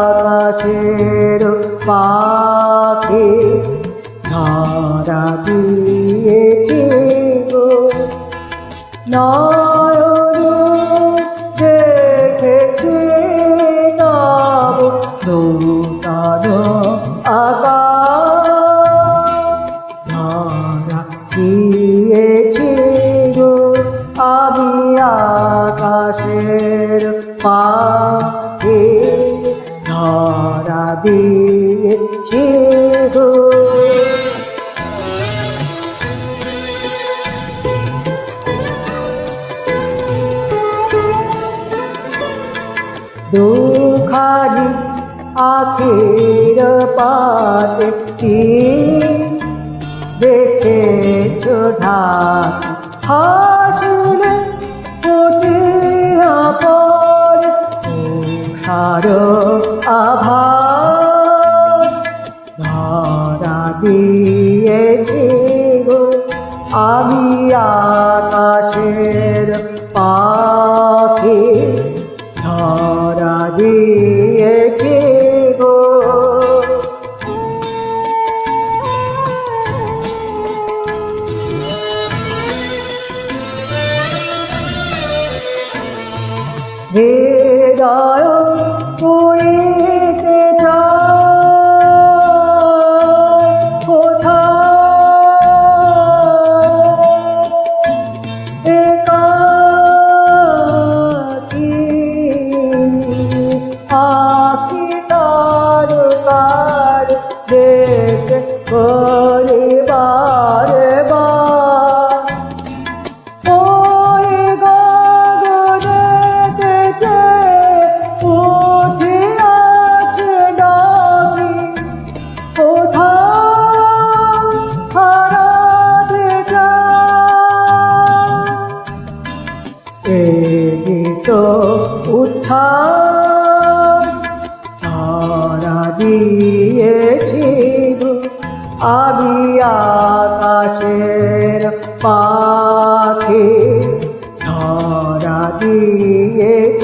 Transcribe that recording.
আকাশের পাখি ধরা দিয়েছি গো। নয়ন দেখেছি দিয়েছি আকাশের পাখি ধরা দিয়েছি গো। দুখানি আখের পাতে কি দেখেছ ঢাক? হাসলে সার আভা ধরা দিয়েছি গো আমি আকাশের পাখি ধরা দিয়েছি গো হৃদয় তো উচ্ছ্বাস তারা দিয়েছি আমি আকাশের পাখি ধরা দিয়েছি